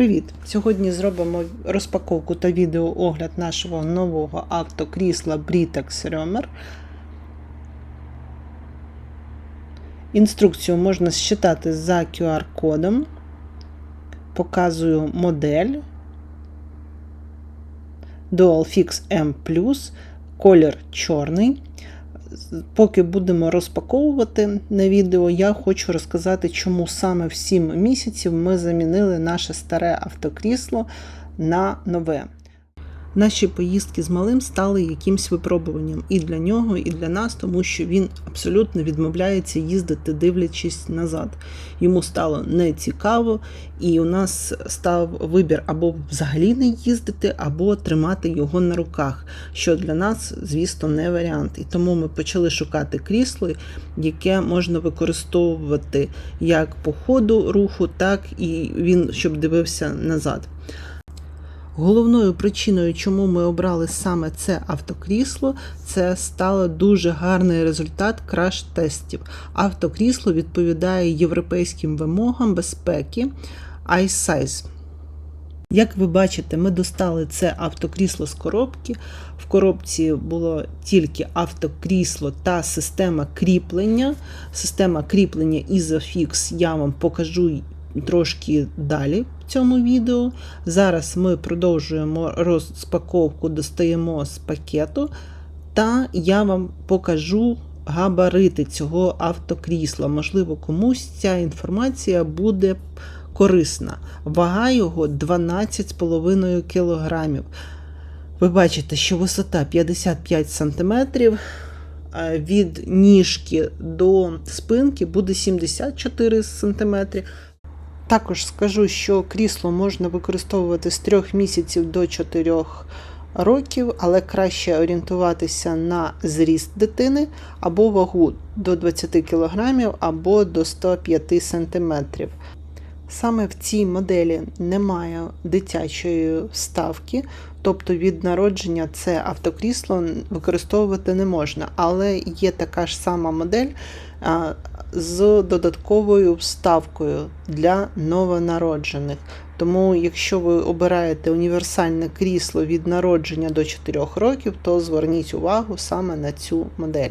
Привіт! Сьогодні зробимо розпаковку та відеоогляд нашого нового автокрісла Britex Römer. Інструкцію можна считати за QR-кодом. Показую модель DualFix M+, колір чорний. Поки будемо розпаковувати на відео, я хочу розказати, чому саме в 7 місяців ми замінили наше старе автокрісло на нове. Наші поїздки з малим стали якимсь випробуванням і для нього, і для нас, тому що він абсолютно відмовляється їздити, дивлячись назад. Йому стало нецікаво, і у нас став вибір або взагалі не їздити, або тримати його на руках, що для нас, звісно, не варіант. І тому ми почали шукати крісло, яке можна використовувати як по ходу руху, так і він щоб дивився назад. Головною причиною, чому ми обрали саме це автокрісло, це стало дуже гарний результат краш-тестів. Автокрісло відповідає європейським вимогам безпеки iSize. Як ви бачите, ми достали це автокрісло з коробки. В коробці було тільки автокрісло та система кріплення. Система кріплення Isofix я вам покажу трошки далі в цьому відео. Зараз ми продовжуємо розпаковку, достаємо з пакету, та я вам покажу габарити цього автокрісла. Можливо, комусь ця інформація буде корисна. Вага його 12,5 кг. Ви бачите, що висота 55 см. Від ніжки до спинки буде 74 см. Також скажу, що крісло можна використовувати з 3 місяців до 4 років, але краще орієнтуватися на зріст дитини або вагу до 20 кг або до 105 см. Саме в цій моделі немає дитячої вставки, тобто від народження це автокрісло використовувати не можна, але є така ж сама модель з додатковою вставкою для новонароджених. Тому, якщо ви обираєте універсальне крісло від народження до 4 років, то зверніть увагу саме на цю модель.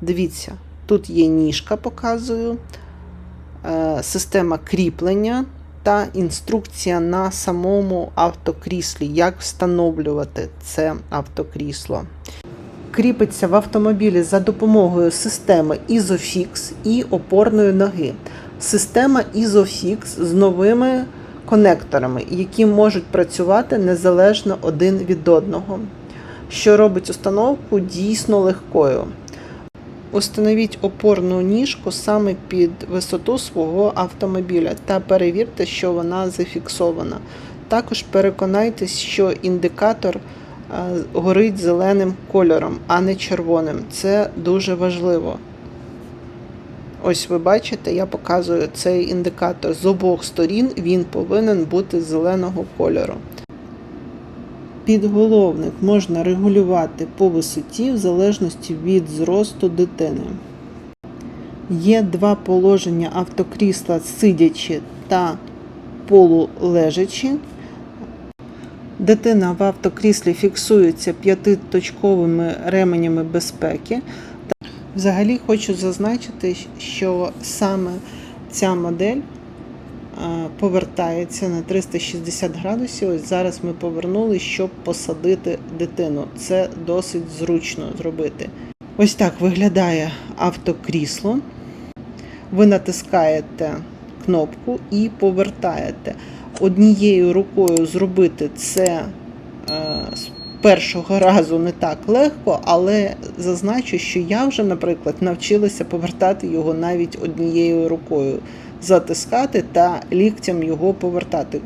Дивіться, тут є ніжка, показую, система кріплення та інструкція на самому автокріслі, як встановлювати це автокрісло кріпиться в автомобілі за допомогою системи Isofix і опорної ноги. Система Isofix з новими конекторами, які можуть працювати незалежно один від одного, що робить установку дійсно легкою. Установіть опорну ніжку саме під висоту свого автомобіля та перевірте, що вона зафіксована. Також переконайтесь, що індикатор горить зеленим кольором, а не червоним. Це дуже важливо. Ось ви бачите, я показую цей індикатор. З обох сторін він повинен бути зеленого кольору. Підголовник можна регулювати по висоті в залежності від зросту дитини. Є два положення автокрісла сидячи та полулежачі. Дитина в автокріслі фіксується п'ятиточковими ременями безпеки. Взагалі хочу зазначити, що саме ця модель повертається на 360 градусів. Ось зараз ми повернули, щоб посадити дитину. Це досить зручно зробити. Ось так виглядає автокрісло. Ви натискаєте кнопку і повертаєте однією рукою зробити це е, з першого разу не так легко, але зазначу, що я вже, наприклад, навчилася повертати його навіть однією рукою, затискати та ліктям його повертати. Е,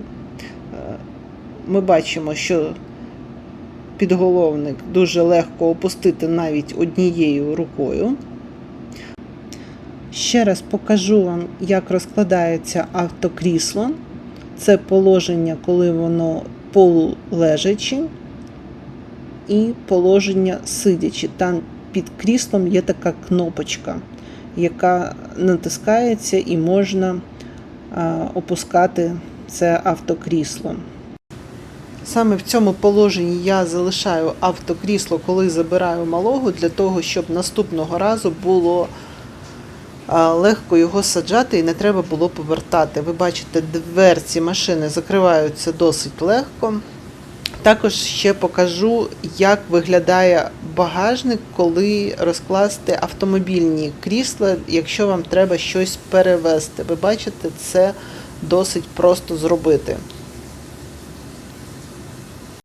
ми бачимо, що підголовник дуже легко опустити навіть однією рукою. Ще раз покажу вам, як розкладається автокрісло. Це положення, коли воно полулежачи, і положення сидячи. Там під кріслом є така кнопочка, яка натискається і можна опускати це автокрісло. Саме в цьому положенні я залишаю автокрісло, коли забираю малого, для того, щоб наступного разу було легко його саджати і не треба було повертати. Ви бачите, дверці машини закриваються досить легко. Також ще покажу, як виглядає багажник, коли розкласти автомобільні крісла, якщо вам треба щось перевезти. Ви бачите, це досить просто зробити.